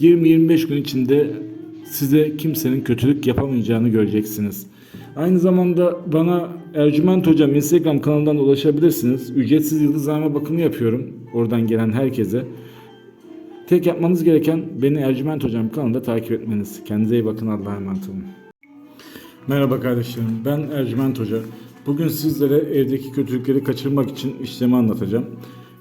20-25 gün içinde size kimsenin kötülük yapamayacağını göreceksiniz. Aynı zamanda bana Ercüment Hocam Instagram kanalından ulaşabilirsiniz. Ücretsiz yıldızlama bakımı yapıyorum. Oradan gelen herkese. Tek yapmanız gereken beni Ercüment Hocam kanalında takip etmeniz. Kendinize iyi bakın. Allah'a emanet olun. Merhaba kardeşlerim. Ben Ercüment Hoca. Bugün sizlere evdeki kötülükleri kaçırmak için işlemi anlatacağım.